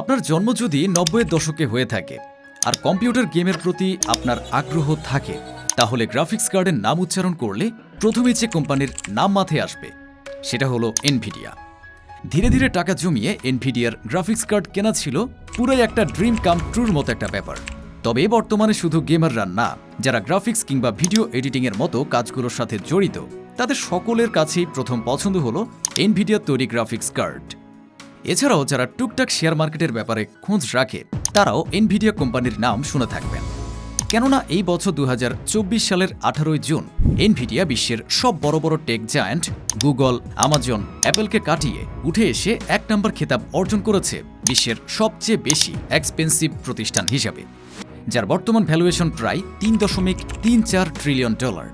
আপনার জন্ম যদি নব্বইয়ের দশকে হয়ে থাকে আর কম্পিউটার গেমের প্রতি আপনার আগ্রহ থাকে, তাহলে গ্রাফিক্স কার্ডের নাম উচ্চারণ করলে প্রথমে যে কোম্পানির নাম মাথায় আসবে, সেটা হলো এনভিডিয়া ধীরে ধীরে টাকা জমিয়ে এনভিডিয়ার গ্রাফিক্স কার্ড কেনা ছিল পুরাই একটা ড্রিম কাম ট্রুর মতো একটা ব্যাপার। তবে বর্তমানে শুধু গেমাররা না, যারা গ্রাফিক্স কিংবা ভিডিও এডিটিংয়ের মতো কাজগুলোর সাথে জড়িত, তাদের সকলের কাছেই প্রথম পছন্দ হলো এনভিডিয়ার তৈরি গ্রাফিক্স কার্ড। এছাড়াও যারা টুকটাক শেয়ার মার্কেটের ব্যাপারে খোঁজ রাখে, তারাও এনভিডিয়া কোম্পানির নাম শুনে থাকবেন। কেননা এই বছর দু হাজার চব্বিশ সালের আঠারোই জুন এনভিডিয়া বিশ্বের সব বড় বড় টেক জায়ান্ট গুগল আমাজন অ্যাপেলকে কাটিয়ে উঠে এসে এক নম্বর খেতাব অর্জন করেছে বিশ্বের সবচেয়ে বেশি এক্সপেন্সিভ প্রতিষ্ঠান হিসাবে, যার বর্তমান ভ্যালুয়েশন প্রায় তিন দশমিক তিন চার ট্রিলিয়ন ডলার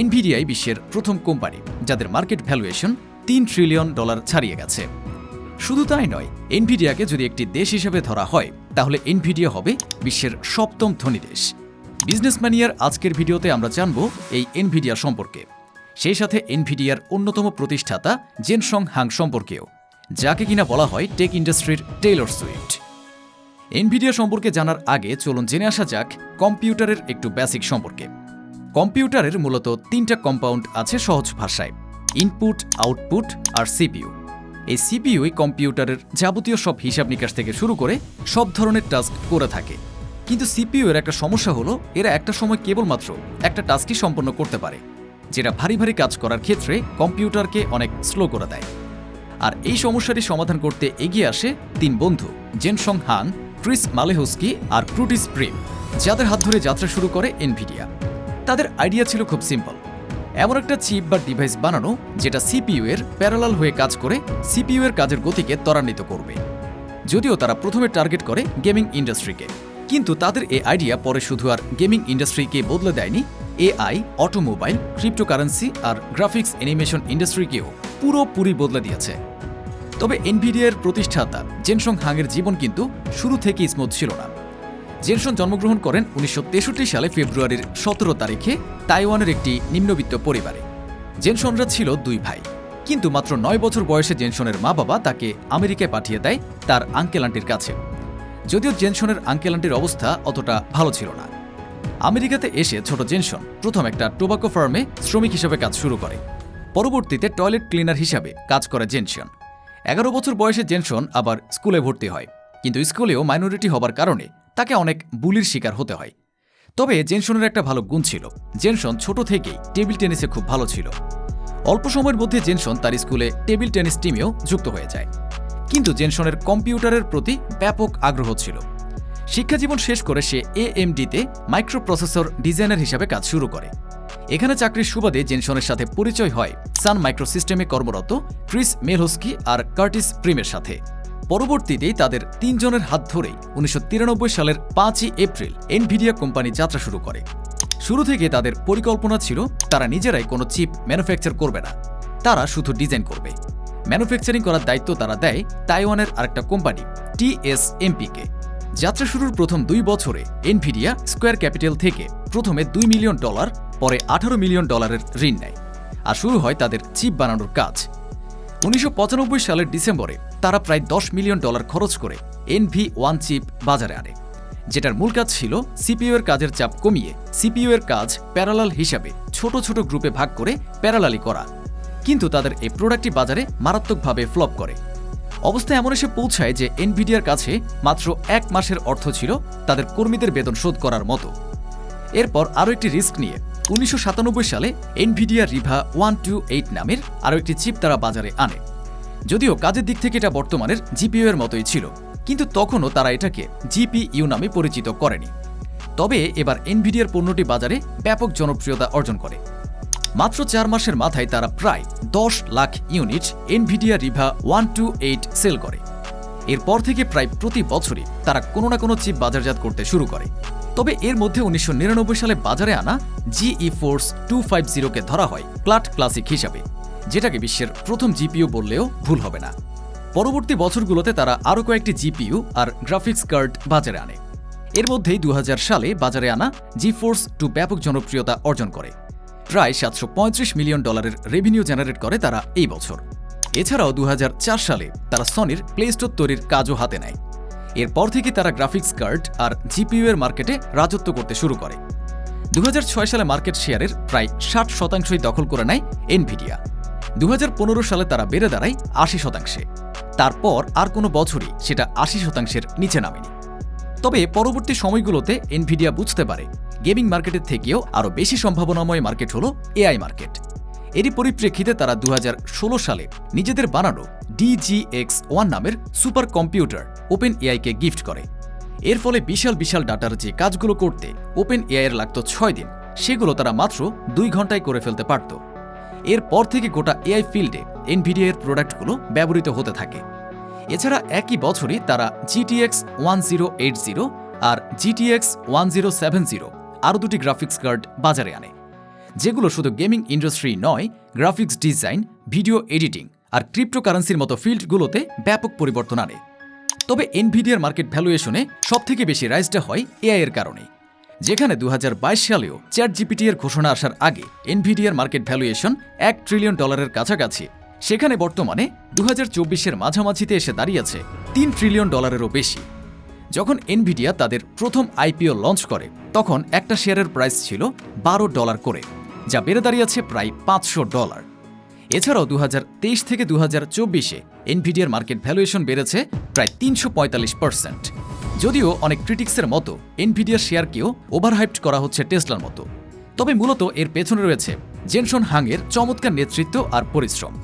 এনভিডিয়াই বিশ্বের প্রথম কোম্পানি, যাদের মার্কেট ভ্যালুয়েশন তিন ট্রিলিয়ন ডলার ছাড়িয়ে গেছে। শুধু তাই নয় এনভিডিয়াকে যদি একটি দেশ হিসেবে ধরা হয়, তাহলে এনভিডিয়া হবে বিশ্বের সপ্তম ধনী দেশ। বিজনেস ম্যানিয়ার আজকের ভিডিওতে আমরা জানব এই এনভিডিয়া সম্পর্কে। সেই সাথে এনভিডিয়ার অন্যতম প্রতিষ্ঠাতা জেনসং হাং সম্পর্কেও, যাকে কিনা বলা হয় টেক ইন্ডাস্ট্রির টেইলর সুইফট এনভিডিয়া সম্পর্কে জানার আগে চলুন জেনে আসা যাক কম্পিউটারের একটু বেসিক সম্পর্কে। কম্পিউটারের মূলত তিনটা কম্পাউন্ড আছে সহজ ভাষায় ইনপুট আউটপুট আর সিপিইউ এই সিপিইউই কম্পিউটারের যাবতীয় সব হিসাব নিকাশ থেকে শুরু করে সব ধরনের টাস্ক করে থাকে। কিন্তু সিপিইউ এর একটা সমস্যা হলো, এরা একটা সময় কেবলমাত্র একটা টাস্কই সম্পন্ন করতে পারে, যেটা ভারী ভারী কাজ করার ক্ষেত্রে কম্পিউটারকে অনেক স্লো করে দেয়। আর এই সমস্যাটি সমাধান করতে এগিয়ে আসে তিন বন্ধু, জেনসং হাং, ক্রিস মালেহুস্কি আর ক্রুটিস প্রিম, যাদের হাত ধরে যাত্রা শুরু করে এনভিডিয়া। তাদের আইডিয়া ছিল খুব সিম্পল এমন একটা চিপ বা ডিভাইস বানানো যেটা সিপিইউ এর প্যারালাল হয়ে কাজ করে সিপিইউ এর কাজের গতিকে ত্বরান্বিত করবে। যদিও তারা প্রথমে টার্গেট করে গেমিং ইন্ডাস্ট্রিকে কিন্তু তাদের এই আইডিয়া পরে শুধু আর গেমিং ইন্ডাস্ট্রিকে বদলে দেয়নি এআই অটোমোবাইল ক্রিপ্টোকারেন্সি আর গ্রাফিক্স অ্যানিমেশন ইন্ডাস্ট্রিকেও পুরোপুরি বদলে দিয়েছে। তবে এনভিডিয়ার প্রতিষ্ঠাতা জেনসং হাংয়ের জীবন কিন্তু শুরু থেকেই স্মুথ ছিল না। জেনসন জন্মগ্রহণ করেন উনিশশো তেষট্টি সালে ফেব্রুয়ারির সতেরো তারিখে তাইওয়ানের একটি নিম্নবিত্ত পরিবারে। জেনসনরা ছিল দুই ভাই। কিন্তু মাত্র নয় বছর বয়সে জেনসনের মা বাবা তাকে আমেরিকায় পাঠিয়ে দেয় তার আঙ্কেল আন্টির কাছে। যদিও জেনসনের আঙ্কেল আন্টির অবস্থা অতটা ভালো ছিল না। আমেরিকাতে এসে ছোট জেনসন প্রথম একটা টোবাকো ফার্মে শ্রমিক হিসেবে কাজ শুরু করে। পরবর্তীতে টয়লেট ক্লিনার হিসাবে কাজ করে জেনসন এগারো বছর বয়সে জেনসন আবার স্কুলে ভর্তি হয়। কিন্তু স্কুলেও মাইনরিটি হবার কারণে তাকে অনেক বুলির শিকার হতে হয়। তবে জেনসনের একটা ভালো গুণ ছিল। জেনসন ছোট থেকেই টেবিল টেনিসে খুব ভালো ছিল। অল্প সময়ের মধ্যে জেনসন তার স্কুলে টেবিল টেনিস টিমেও যুক্ত হয়ে যায়। কিন্তু জেনসনের কম্পিউটারের প্রতি ব্যাপক আগ্রহ ছিল। শিক্ষাজীবন শেষ করে সে এএমডিতে মাইক্রোপ্রসেসর ডিজাইনার হিসাবে কাজ শুরু করে। এখানে চাকরির সুবাদে জেনসনের সাথে পরিচয় হয় সান মাইক্রোসিস্টেমে কর্মরত ক্রিস মেলহস্কি আর কার্টিস প্রিমের সাথে। পরবর্তীতেই তাদের তিনজনের হাত ধরেই উনিশশো তিরানব্বই সালের পাঁচই এপ্রিল এনভিডিয়া কোম্পানি যাত্রা শুরু করে। শুরু থেকে তাদের পরিকল্পনা ছিল, তারা নিজেরাই কোনো চিপ ম্যানুফ্যাকচার করবে না। তারা শুধু ডিজাইন করবে। ম্যানুফ্যাকচারিং করার দায়িত্ব তারা দেয় তাইওয়ানের আরেকটা কোম্পানি, টিএসএমপিকে। যাত্রা শুরুর প্রথম দুই বছরে এনভিডিয়া স্কোয়ার ক্যাপিটাল থেকে প্রথমে দুই মিলিয়ন ডলার, পরে আঠারো মিলিয়ন ডলারের ঋণ নেয়। আর শুরু হয় তাদের চিপ বানানোর কাজ। উনিশশো পঁচানব্বই সালের ডিসেম্বরে তারা প্রায় দশ মিলিয়ন ডলার খরচ করে এনভি ওয়ান চিপ বাজারে আনে, যেটার মূল কাজ ছিল সিপিইউ এর কাজের চাপ কমিয়ে সিপিইউ এর কাজ প্যারালাল হিসাবে ছোট ছোট গ্রুপে ভাগ করে প্যারালালি করা। কিন্তু তাদের এই প্রোডাক্টটি বাজারে মারাত্মকভাবে ফ্লপ করে। অবস্থা এমন এসে পৌঁছায় যে এনভিডিয়ার কাছে মাত্র এক মাসের অর্থ ছিল তাদের কর্মীদের বেতন শোধ করার মতো। এরপর আরও একটি রিস্ক নিয়ে উনিশশো সাতানব্বই সালে Nvidia Riva one two eight নামের আরও একটি চিপ তারা বাজারে আনে। যদিও কাজের দিক থেকে এটা বর্তমানের জিপিইউ এর মতোই ছিল, কিন্তু তখনও তারা এটাকে জিপিইউ নামে পরিচিত করেনি। তবে এবার এনভিডিয়ার পণ্যটি বাজারে ব্যাপক জনপ্রিয়তা অর্জন করে। মাত্র চার মাসের মাথায় তারা প্রায় দশ lakh unit Nvidia Riva one two eight sell করে। এরপর থেকে প্রায় প্রতি বছরই তারা কোনো না কোনো চিপ বাজারজাত করতে শুরু করে। তবে এর মধ্যে উনিশশো নিরানব্বই সালে বাজারে আনা জিই ফোর্স টু ফাইভ জিরোকে ধরা হয় ক্লাট ক্লাসিক হিসাবে, যেটাকে বিশ্বের প্রথম জিপিইউ বললেও ভুল হবে না। পরবর্তী বছরগুলোতে তারা আরও কয়েকটি জিপিইউ আর গ্রাফিক্স কার্ড বাজারে আনে। এর মধ্যেই দু হাজার সালে বাজারে আনা জি ফোর্স টু ব্যাপক জনপ্রিয়তা অর্জন করে। প্রায় সাতশো পঁয়ত্রিশ মিলিয়ন ডলারের রেভিনিউ জেনারেট করে তারা এই বছর। এছাড়াও দু হাজার চার সালে তারা সনির প্লে স্টোর তৈরির কাজও হাতে নেয়। এরপর থেকে তারা গ্রাফিক্স কার্ড আর জিপিইউ এর মার্কেটে রাজত্ব করতে শুরু করে। দু হাজার ছয় সালে মার্কেট শেয়ারের প্রায় ষাট শতাংশই দখল করে নেয় এনভিডিয়া। দু হাজার পনেরো সালে তারা বেড়ে দাঁড়ায় আশি শতাংশে। তারপর আর কোনো বছরই সেটা আশি শতাংশের নিচে নামেনি। তবে পরবর্তী সময়গুলোতে এনভিডিয়া বুঝতে পারে, গেমিং মার্কেটের থেকেও আরও বেশি সম্ভাবনাময় মার্কেট হলো এআই মার্কেট। এরই পরিপ্রেক্ষিতে তারা দু হাজার ষোলো সালে নিজেদের বানানো ডিজিএক্স ওয়ান নামের সুপার কম্পিউটার ওপেন এআইকে গিফট করে। এর ফলে বিশাল বিশাল ডাটার যে কাজগুলো করতে ওপেন এআইয়ের লাগতো ছয় দিন, সেগুলো তারা মাত্র দুই ঘন্টায় করে ফেলতে পারত। এরপর থেকে গোটা এআই ফিল্ডে এনভিডিয়া এর প্রোডাক্টগুলো ব্যবহৃত হতে থাকে। এছাড়া একই বছরই তারা GTX one zero eight zero আর GTX one zero seven zero আরও দুটি গ্রাফিক্স কার্ড বাজারে আনে। যেগুলো শুধু গেমিং ইন্ডাস্ট্রি নয়, গ্রাফিক্স ডিজাইন, ভিডিও এডিটিং আর ক্রিপ্টোকারেন্সির মতো ফিল্ডগুলোতে ব্যাপক পরিবর্তন আনে। তবে এনভিডিয়ার মার্কেট ভ্যালুয়েশনে সবথেকে বেশি রাইজটা হয় এআই এর কারণে। যেখানে দু হাজার বাইশ সালেও চ্যাট জিপিটি এর ঘোষণা আসার আগে এনভিডিয়ার মার্কেট ভ্যালুয়েশন এক ট্রিলিয়ন ডলারের কাছাকাছি। সেখানে বর্তমানে দু হাজার চব্বিশের মাঝামাঝিতে এসে দাঁড়িয়েছে তিন ট্রিলিয়ন ডলারেরও বেশি। যখন এনভিডিয়া তাদের প্রথম আইপিও লঞ্চ করে, তখন একটা শেয়ারের প্রাইস ছিল বারো ডলার করে। যা বেড়ে দাঁড়িয়েছে প্রায় পাঁচশো ডলার। এছাড়াও দু হাজার তেইশ থেকে দু হাজার চব্বিশে এনভিডিয়ার মার্কেট ভ্যালুয়েশন বেড়েছে প্রায় তিনশো পঁয়তাল্লিশ পার্সেন্ট যদিও অনেক ক্রিটিক্সের মতো এনভিডিয়ার শেয়ারকেও ওভারহাইপড করা হচ্ছে টেসলার মতো। তবে মূলত এর পেছনে রয়েছে জেনসন হাংয়ের চমৎকার নেতৃত্ব আর পরিশ্রম।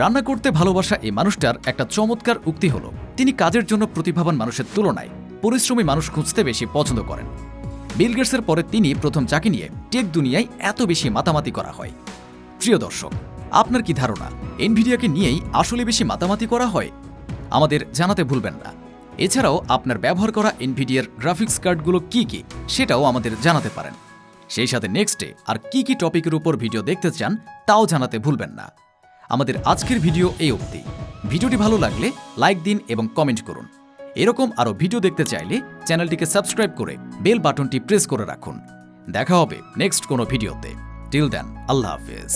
রান্না করতে ভালোবাসা এই মানুষটার একটা চমৎকার উক্তি হলো, তিনি কাজের জন্য প্রতিভাবান মানুষের তুলনায় পরিশ্রমী মানুষ খুঁজতে বেশি পছন্দ করেন। বিল গেটসের পরে তিনি প্রথম চাকি নিয়ে টেক দুনিয়ায় এত বেশি মাতামাতি করা হয়। প্রিয় দর্শক, আপনার কি ধারণা? এনভিডিয়াকে নিয়েই আসলে বেশি মাতামাতি করা হয়? আমাদের জানাতে ভুলবেন না। এছাড়াও আপনার ব্যবহার করা এনভিডিয়ার গ্রাফিক্স কার্ডগুলো কি কি, সেটাও আমাদের জানাতে পারেন। সেই সাথে নেক্সটে আর কি কি টপিকের উপর ভিডিও দেখতে চান, তাও জানাতে ভুলবেন না। আমাদের আজকের ভিডিও এই অবধি। ভিডিওটি ভালো লাগলে লাইক দিন এবং কমেন্ট করুন। এরকম আরও ভিডিও দেখতে চাইলে চ্যানেলটিকে সাবস্ক্রাইব করে বেল বাটনটি প্রেস করে রাখুন। দেখা হবে নেক্সট কোনো ভিডিওতে। টিল দেন আল্লাহ হাফেজ।